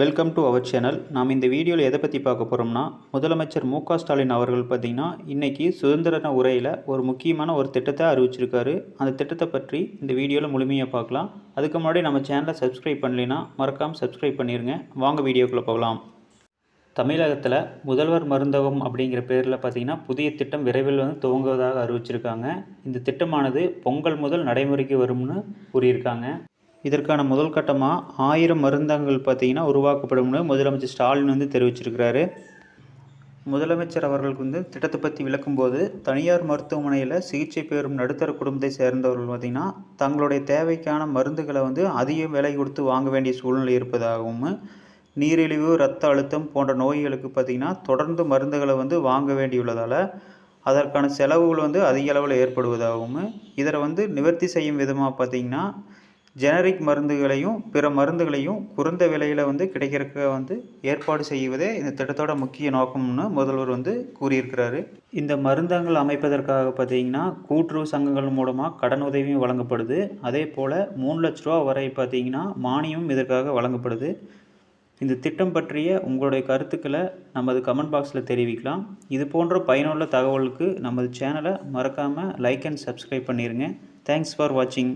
Welcome to our channel நாம் இந்த வீடியோவில் எதை பற்றி பார்க்க போகிறோம்னா முதலமைச்சர் மு க ஸ்டாலின் அவர்கள் பார்த்திங்கன்னா இன்றைக்கி சுதந்திர உரையில் ஒரு முக்கியமான ஒரு திட்டத்தை அறிவிச்சிருக்காரு. அந்த திட்டத்தை பற்றி இந்த வீடியோவில் முழுமையாக பார்க்கலாம். அதுக்கு முன்னாடி நம்ம சேனலை சப்ஸ்கிரைப் பண்ணலைன்னா மறக்காமல் சப்ஸ்கிரைப் பண்ணிடுங்க வாங்க வீடியோக்குள்ளே போகலாம். தமிழகத்தில் முதல்வர் மருந்தகம் அப்படிங்கிற பேரில் பார்த்திங்கன்னா புதிய திட்டம் விரைவில் வந்து துவங்குவதாக அறிவிச்சிருக்காங்க. இந்த திட்டமானது பொங்கல் முதல் நடைமுறைக்கு வரும்னு கூறியிருக்காங்க. இதற்கான முதல் கட்டமாக ஆயிரம் மருந்தகங்கள் பார்த்திங்கன்னா உருவாக்கப்படும்னு முதலமைச்சர் ஸ்டாலின் வந்து தெரிவிச்சிருக்கிறாரு. முதலமைச்சர் அவர்களுக்கு வந்து திட்டத்தை பற்றி விளக்கும்போது தனியார் மருத்துவமனையில் சிகிச்சை பெறும் நடுத்தர குடும்பத்தை சேர்ந்தவர்கள் பார்த்திங்கன்னா தங்களுடைய தேவைக்கான மருந்துகளை வந்து அதிக விலை கொடுத்து வாங்க வேண்டிய சூழ்நிலை இருப்பதாகவும் நீரிழிவு இரத்த அழுத்தம் போன்ற நோய்களுக்கு பார்த்திங்கன்னா தொடர்ந்து மருந்துகளை வந்து வாங்க வேண்டியுள்ளதால் அதற்கான செலவுகள் வந்து அதிக அளவில் ஏற்படுவதாகவும் இதில் வந்து நிவர்த்தி செய்யும் விதமாக பார்த்திங்கன்னா ஜெனரிக் மருந்துகளையும் பிற மருந்துகளையும் குறைந்த விலையில் வந்து கிடைக்கிறக்க வந்து ஏற்பாடு செய்வதே இந்த திட்டத்தோட முக்கிய நோக்கம்னு முதல்வர் வந்து கூறியிருக்கிறாரு. இந்த மருந்தகங்கள் அமைப்பதற்காக பார்த்தீங்கன்னா கூட்டுறவு சங்கங்கள் மூலமாக கடன் உதவியும் வழங்கப்படுது. அதே போல் மூணு லட்ச ரூபா வரை பார்த்தீங்கன்னா மானியமும் இதற்காக வழங்கப்படுது. இந்த திட்டம் பற்றிய உங்களுடைய கருத்துக்களை நமது கமெண்ட் பாக்ஸில் தெரிவிக்கலாம். இது போன்ற பயனுள்ள தகவலுக்கு நமது சேனலை மறக்காமல் லைக் அண்ட் சப்ஸ்கிரைப் பண்ணிடுங்க தேங்க்ஸ் ஃபார் வாட்சிங்